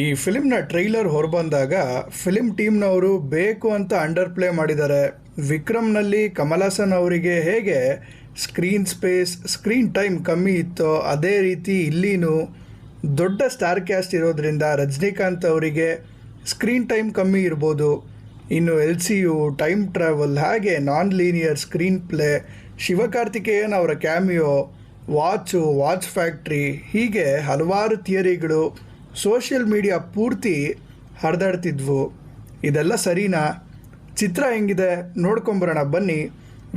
ಈ ಫಿಲಿಮ್ನ ಟ್ರೈಲರ್ ಹೊರಬಂದಾಗ ಫಿಲಿಂ ಟೀಮ್ನವರು ಬೇಕು ಅಂತ ಅಂಡರ್ ಪ್ಲೇ ಮಾಡಿದ್ದಾರೆ. ವಿಕ್ರಮ್ನಲ್ಲಿ ಕಮಲ್ ಹಾಸನ್ ಅವರಿಗೆ ಹೇಗೆ ಸ್ಕ್ರೀನ್ ಸ್ಪೇಸ್, ಸ್ಕ್ರೀನ್ ಟೈಮ್ ಕಮ್ಮಿ ಇತ್ತೋ ಅದೇ ರೀತಿ ಇಲ್ಲಿನೂ ದೊಡ್ಡ ಸ್ಟಾರ್ ಕ್ಯಾಸ್ಟ್ ಇರೋದ್ರಿಂದ ರಜನಿಕಾಂತ್ ಅವರಿಗೆ ಸ್ಕ್ರೀನ್ ಟೈಮ್ ಕಮ್ಮಿ ಇರ್ಬೋದು. ಇನ್ನು L C U time travel ಹಾಗೆ non linear screenplay, Sivakarthikeyan ಅವರ ಕ್ಯಾಮಿಯೋ, ವಾಚು, ವಾಚ್ ಫ್ಯಾಕ್ಟ್ರಿ ಹೀಗೆ ಹಲವಾರು ಥಿಯರಿಗಳು ಸೋಷಿಯಲ್ ಮೀಡಿಯಾ ಪೂರ್ತಿ ಹರಿದಾಡ್ತಿದ್ವು. ಇದೆಲ್ಲ ಸರಿನಾ? ಚಿತ್ರ ಹೆಂಗಿದೆ ನೋಡ್ಕೊಂಬರೋಣ, ಬನ್ನಿ.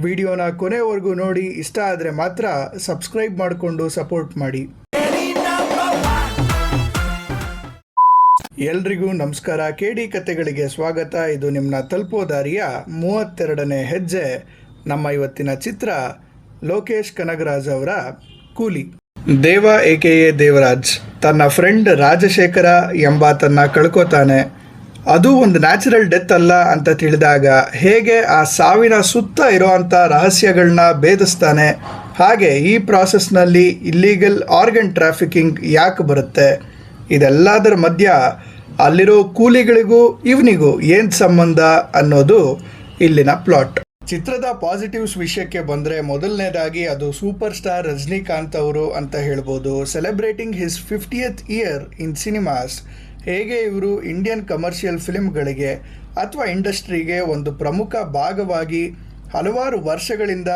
ವಿಡಿಯೋನ ಕೊನೆವರೆಗೂ ನೋಡಿ, ಇಷ್ಟ ಆದರೆ ಮಾತ್ರ ಸಬ್ಸ್ಕ್ರೈಬ್ ಮಾಡಿಕೊಂಡು ಸಪೋರ್ಟ್ ಮಾಡಿ. ಎಲ್ರಿಗೂ ನಮಸ್ಕಾರ. ಕೆ ಡಿ ಕತೆಗಳಿಗೆ ಸ್ವಾಗತ. ಇದು ನಿಮ್ಮ ತಲುಪೋ ದಾರಿಯ ಮೂವತ್ತೆರಡನೇ ಹೆಜ್ಜೆ. ನಮ್ಮ ಇವತ್ತಿನ ಚಿತ್ರ ಲೋಕೇಶ್ ಕನಗರಾಜ್ ಅವರ ಕೂಲಿ. ದೇವ ಎ ದೇವರಾಜ್, ತನ್ನ ಫ್ರೆಂಡ್ ರಾಜಶೇಖರ ಎಂಬಾತನ್ನ ಕಳ್ಕೊತಾನೆ. ಅದು ಒಂದು ನ್ಯಾಚುರಲ್ ಡೆತ್ ಅಲ್ಲ ಅಂತ ತಿಳಿದಾಗ ಹೇಗೆ ಆ ಸಾವಿನ ಸುತ್ತ ಇರೋವಂಥ ರಹಸ್ಯಗಳನ್ನ ಭೇದಿಸ್ತಾನೆ. ಹಾಗೆ ಈ ಪ್ರಾಸೆಸ್ನಲ್ಲಿ ಇಲ್ಲೀಗಲ್ ಆರ್ಗನ್ ಟ್ರಾಫಿಕಿಂಗ್ ಯಾಕೆ ಬರುತ್ತೆ? ಇದೆಲ್ಲದರ ಮಧ್ಯ ಅಲ್ಲಿರೋ ಕೂಲಿಗಳಿಗೂ ಇವನಿಗೂ ಏನು ಸಂಬಂಧ ಅನ್ನೋದು ಇಲ್ಲಿನ ಪ್ಲಾಟ್ ಚಿತ್ರದ ಪಾಸಿಟಿವ್ಸ್ ವಿಷಯಕ್ಕೆ ಬಂದರೆ ಮೊದಲನೇದಾಗಿ ಅದು ಸೂಪರ್ ಸ್ಟಾರ್ ರಜನಿಕಾಂತ್ ಅವರು ಅಂತ ಹೇಳ್ಬೋದು. Celebrating his fiftieth year in cinemas ಹೇಗೆ ಇವರು ಇಂಡಿಯನ್ ಕಮರ್ಷಿಯಲ್ ಫಿಲ್ಮ್ಗಳಿಗೆ ಅಥವಾ ಇಂಡಸ್ಟ್ರಿಗೆ ಒಂದು ಪ್ರಮುಖ ಭಾಗವಾಗಿ ಹಲವಾರು ವರ್ಷಗಳಿಂದ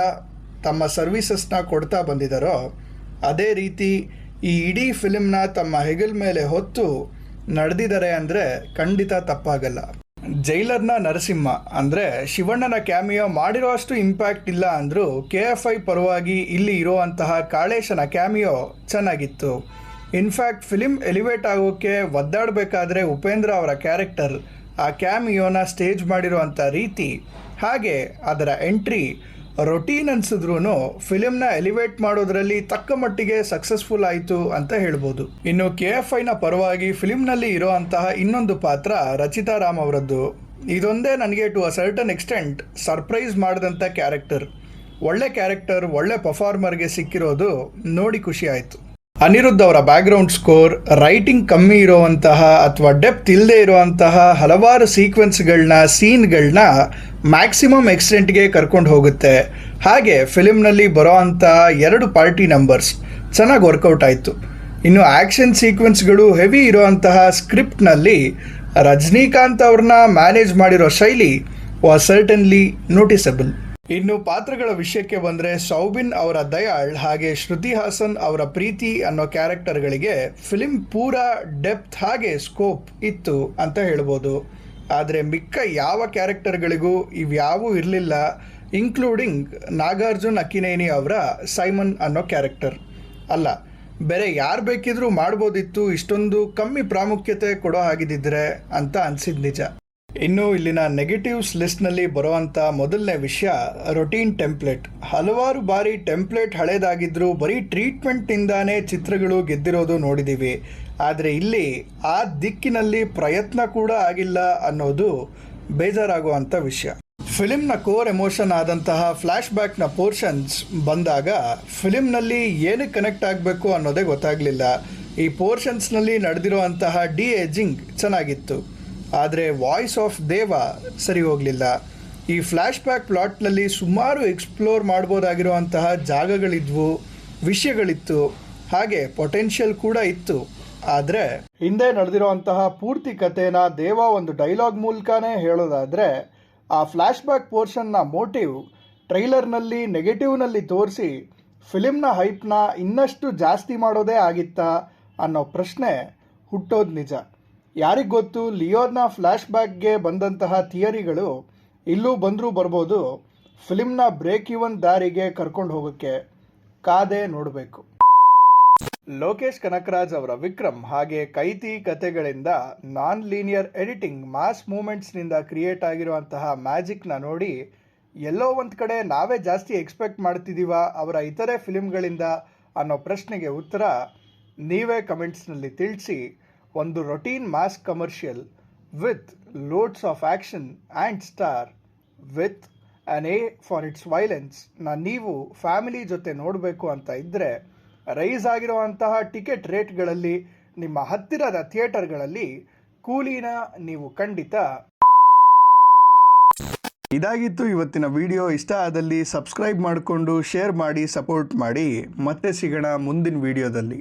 ತಮ್ಮ ಸರ್ವೀಸಸ್ನ ಕೊಡ್ತಾ ಬಂದಿದ್ದಾರೋ ಅದೇ ರೀತಿ ಈ ಇಡೀ ಫಿಲ್ಮ್ನ ತಮ್ಮ ಹೆಗಲ್ ಮೇಲೆ ಹೊತ್ತು ನಡೆದಿದ್ದಾರೆ ಅಂದರೆ ಖಂಡಿತ ತಪ್ಪಾಗಲ್ಲ. ಜೈಲರ್ನ ನರಸಿಂಹ ಅಂದರೆ ಶಿವಣ್ಣನ ಕ್ಯಾಮಿಯೋ ಮಾಡಿರೋ ಅಷ್ಟು ಇಂಪ್ಯಾಕ್ಟ್ ಇಲ್ಲ ಅಂದರೂ ಕೆ ಎಫ್ ಐ ಪರವಾಗಿ ಇಲ್ಲಿ ಇರುವಂತಹ ಕಾಳೇಶನ ಕ್ಯಾಮಿಯೋ ಚೆನ್ನಾಗಿತ್ತು. ಇನ್ಫ್ಯಾಕ್ಟ್ ಫಿಲಿಮ್ ಎಲಿವೇಟ್ ಆಗೋಕ್ಕೆ ಒದ್ದಾಡಬೇಕಾದ್ರೆ ಉಪೇಂದ್ರ ಅವರ ಕ್ಯಾರೆಕ್ಟರ್ ಆ ಕ್ಯಾಮಿಯೋನ ಸ್ಟೇಜ್ ಮಾಡಿರುವಂಥ ರೀತಿ. ಹಾಗೆ ಅದರ ಎಂಟ್ರಿ ರೊಟೀನ್ ಅನ್ಸಿದ್ರು ಫಿಲಿಮ್ನ ಎಲಿವೇಟ್ ಮಾಡೋದ್ರಲ್ಲಿ ತಕ್ಕ ಮಟ್ಟಿಗೆ ಸಕ್ಸಸ್ಫುಲ್ ಆಯಿತು ಅಂತ ಹೇಳ್ಬೋದು. ಇನ್ನು ಕೆ ಎಫ್ ಐನ ಪರವಾಗಿ ಫಿಲಿಮ್ನಲ್ಲಿ ಇರೋಂತಹ ಇನ್ನೊಂದು ಪಾತ್ರ ರಚಿತಾ ರಾಮ್ ಅವರದ್ದು. ಇದೊಂದೇ ನನಗೆ to a certain extent surprise ಮಾಡಿದಂಥ ಕ್ಯಾರೆಕ್ಟರ್. ಒಳ್ಳೆ ಕ್ಯಾರೆಕ್ಟರ್, ಒಳ್ಳೆ ಪರ್ಫಾರ್ಮರ್ಗೆ ಸಿಕ್ಕಿರೋದು ನೋಡಿ ಖುಷಿ ಆಯಿತು. ಅನಿರುದ್ಧ್ ಅವರ ಬ್ಯಾಕ್ಗ್ರೌಂಡ್ ಸ್ಕೋರ್ ರೈಟಿಂಗ್ ಕಮ್ಮಿ ಇರುವಂತಹ ಅಥವಾ ಡೆಪ್ತ್ ಇಲ್ಲದೆ ಇರುವಂತಹ ಹಲವಾರು ಸೀಕ್ವೆನ್ಸ್ಗಳನ್ನ ಸೀನ್ಗಳನ್ನ ಮ್ಯಾಕ್ಸಿಮಮ್ ಎಕ್ಸ್ಟೆಂಟ್ಗೆ ಕರ್ಕೊಂಡು ಹೋಗುತ್ತೆ. ಹಾಗೆ ಫಿಲಿಮ್ನಲ್ಲಿ ಬರೋ ಅಂಥ ಎರಡು ಪಾರ್ಟಿ ನಂಬರ್ಸ್ ಚೆನ್ನಾಗಿ ವರ್ಕೌಟ್ ಆಯಿತು. ಇನ್ನು ಆ್ಯಕ್ಷನ್ ಸೀಕ್ವೆನ್ಸ್ಗಳು ಹೆವಿ ಇರುವಂತಹ ಸ್ಕ್ರಿಪ್ಟ್ನಲ್ಲಿ ರಜನಿಕಾಂತ್ ಅವ್ರನ್ನ ಮ್ಯಾನೇಜ್ ಮಾಡಿರೋ ಶೈಲಿ ವಾಸ್ ಸರ್ಟನ್ಲಿ ನೋಟಿಸಬಲ್ ಇನ್ನು ಪಾತ್ರಗಳ ವಿಷಯಕ್ಕೆ ಬಂದರೆ ಸೌಬಿನ್ ಅವರ ದಯಾಳ್ ಹಾಗೆ ಶ್ರುತಿ ಹಾಸನ್ ಅವರ ಪ್ರೀತಿ ಅನ್ನೋ ಕ್ಯಾರೆಕ್ಟರ್ಗಳಿಗೆ ಫಿಲಿಂ ಪೂರಾ ಡೆಪ್ತ್ ಹಾಗೆ ಸ್ಕೋಪ್ ಇತ್ತು ಅಂತ ಹೇಳ್ಬೋದು. ಆದರೆ ಮಿಕ್ಕ ಯಾವ ಕ್ಯಾರೆಕ್ಟರ್ಗಳಿಗೂ ಇವ್ಯಾವೂ ಇರಲಿಲ್ಲ ಇನ್ಕ್ಲೂಡಿಂಗ್ ನಾಗಾರ್ಜುನ್ ಅಕ್ಕಿನೇನಿ ಅವರ ಸೈಮನ್ ಅನ್ನೋ ಕ್ಯಾರೆಕ್ಟರ್. ಅಲ್ಲ, ಬೇರೆ ಯಾರು ಬೇಕಿದ್ರೂ ಮಾಡ್ಬೋದಿತ್ತು, ಇಷ್ಟೊಂದು ಕಮ್ಮಿ ಪ್ರಾಮುಖ್ಯತೆ ಕೊಡೋ ಹಾಗಿದ್ದಿದ್ರೆ ಅಂತ ಅನಿಸಿದ ನಿಜ. ಇನ್ನು ಇಲ್ಲಿನ ನೆಗೆಟಿವ್ಸ್ ಲಿಸ್ಟ್ನಲ್ಲಿ ಬರುವಂಥ ಮೊದಲನೇ ವಿಷಯ ರೊಟೀನ್ ಟೆಂಪ್ಲೇಟ್ ಹಲವಾರು ಬಾರಿ ಟೆಂಪ್ಲೇಟ್ ಹಳೇದಾಗಿದ್ದರೂ ಬರೀ ಟ್ರೀಟ್ಮೆಂಟ್ನಿಂದಾನೇ ಚಿತ್ರಗಳು ಗೆದ್ದಿರೋದು ನೋಡಿದ್ದೀವಿ ಆದರೆ ಇಲ್ಲಿ ಆ ದಿಕ್ಕಿನಲ್ಲಿ ಪ್ರಯತ್ನ ಕೂಡ ಆಗಿಲ್ಲ ಅನ್ನೋದು ಬೇಜಾರಾಗುವಂಥ ವಿಷಯ. ಫಿಲಿಮ್ನ ಕೋರ್ ಎಮೋಷನ್ ಆದಂತಹ ಫ್ಲ್ಯಾಶ್ ಬ್ಯಾಕ್ನ ಪೋರ್ಷನ್ಸ್ ಬಂದಾಗ ಫಿಲಿಮ್ನಲ್ಲಿ ಏನಕ್ಕೆ ಕನೆಕ್ಟ್ ಆಗಬೇಕು ಅನ್ನೋದೇ ಗೊತ್ತಾಗಲಿಲ್ಲ. ಈ ಪೋರ್ಷನ್ಸ್ನಲ್ಲಿ ನಡೆದಿರುವಂತಹ ಡಿ ಏಜಿಂಗ್ ಚೆನ್ನಾಗಿತ್ತು. ಆದರೆ ವಾಯ್ಸ್ ಆಫ್ ದೇವ ಸರಿ ಹೋಗಲಿಲ್ಲ. ಈ ಫ್ಲ್ಯಾಶ್ ಬ್ಯಾಕ್ ಪ್ಲಾಟ್ನಲ್ಲಿ ಸುಮಾರು ಎಕ್ಸ್ಪ್ಲೋರ್ ಮಾಡ್ಬೋದಾಗಿರುವಂತಹ ಜಾಗಗಳಿದ್ವು, ವಿಷಯಗಳಿತ್ತು, ಹಾಗೆ ಪೊಟೆನ್ಷಿಯಲ್ ಕೂಡ ಇತ್ತು. ಆದರೆ ಹಿಂದೆ ನಡೆದಿರುವಂತಹ ಪೂರ್ತಿ ಕಥೆನ ದೇವ ಒಂದು ಡೈಲಾಗ್ ಮೂಲಕನೇ ಹೇಳೋದಾದರೆ, ಆ ಫ್ಲ್ಯಾಶ್ ಬ್ಯಾಕ್ ಪೋರ್ಷನ್ನ ಮೋಟಿವ್ ಟ್ರೈಲರ್ನಲ್ಲಿ ನೆಗೆಟಿವ್ನಲ್ಲಿ ತೋರಿಸಿ ಫಿಲಿಮ್ನ ಹೈಪ್ನ ಇನ್ನಷ್ಟು ಜಾಸ್ತಿ ಮಾಡೋದೇ ಆಗಿತ್ತಾ ಅನ್ನೋ ಪ್ರಶ್ನೆ ಹುಟ್ಟೋದು ನಿಜ. ಯಾರಿಗೆ ಗೊತ್ತು? ಲಿಯೋರ್ನ ಫ್ಲ್ಯಾಶ್ ಬ್ಯಾಕ್ಗೆ ಬಂದಂತಹ ಥಿಯರಿಗಳು ಇಲ್ಲೂ ಬಂದರೂ ಬರ್ಬೋದು. ಫಿಲಿಮ್ನ ಬ್ರೇಕ್ ಇವನ್ ದಾರಿಗೆ ಕರ್ಕೊಂಡು ಹೋಗೋಕ್ಕೆ ಕಾದೆ ನೋಡಬೇಕು. ಲೋಕೇಶ್ ಕನಕರಾಜ್ ಅವರ ವಿಕ್ರಮ್ ಹಾಗೆ ಕೈತಿ ಕತೆಗಳಿಂದ ನಾನ್ ಲೀನಿಯರ್ ಎಡಿಟಿಂಗ್, ಮಾಸ್ ಮೂಮೆಂಟ್ಸ್ನಿಂದ ಕ್ರಿಯೇಟ್ ಆಗಿರುವಂತಹ ಮ್ಯಾಜಿಕ್ನ ನೋಡಿ ಎಲ್ಲೋ ಒಂದು ಕಡೆ ನಾವೇ ಜಾಸ್ತಿ ಎಕ್ಸ್ಪೆಕ್ಟ್ ಮಾಡ್ತಿದ್ದೀವ ಅವರ ಇತರೆ ಫಿಲ್ಮ್ಗಳಿಂದ ಅನ್ನೋ ಪ್ರಶ್ನೆಗೆ ಉತ್ತರ ನೀವೇ ಕಮೆಂಟ್ಸ್ನಲ್ಲಿ ತಿಳಿಸಿ. ಒಂದು routine mass commercial with loads of action and star with an A for its ವೈಲೆನ್ಸ್ನ ನೀವು ಫ್ಯಾಮಿಲಿ ಜೊತೆ ನೋಡಬೇಕು ಅಂತ ಇದ್ದರೆ ರೈಸ್ ಆಗಿರುವಂತಹ ಟಿಕೆಟ್ ರೇಟ್ಗಳಲ್ಲಿ ನಿಮ್ಮ ಹತ್ತಿರದ ಥಿಯೇಟರ್ಗಳಲ್ಲಿ ಕೂಲಿನ ನೀವು ಖಂಡಿತ. ಇದಾಗಿತ್ತು ಇವತ್ತಿನ ವಿಡಿಯೋ ಇಷ್ಟ ಆದಲ್ಲಿ ಸಬ್ಸ್ಕ್ರೈಬ್ ಮಾಡಿಕೊಂಡು ಶೇರ್ ಮಾಡಿ ಸಪೋರ್ಟ್ ಮಾಡಿ. ಮತ್ತೆ ಸಿಗೋಣ ಮುಂದಿನ ವಿಡಿಯೋದಲ್ಲಿ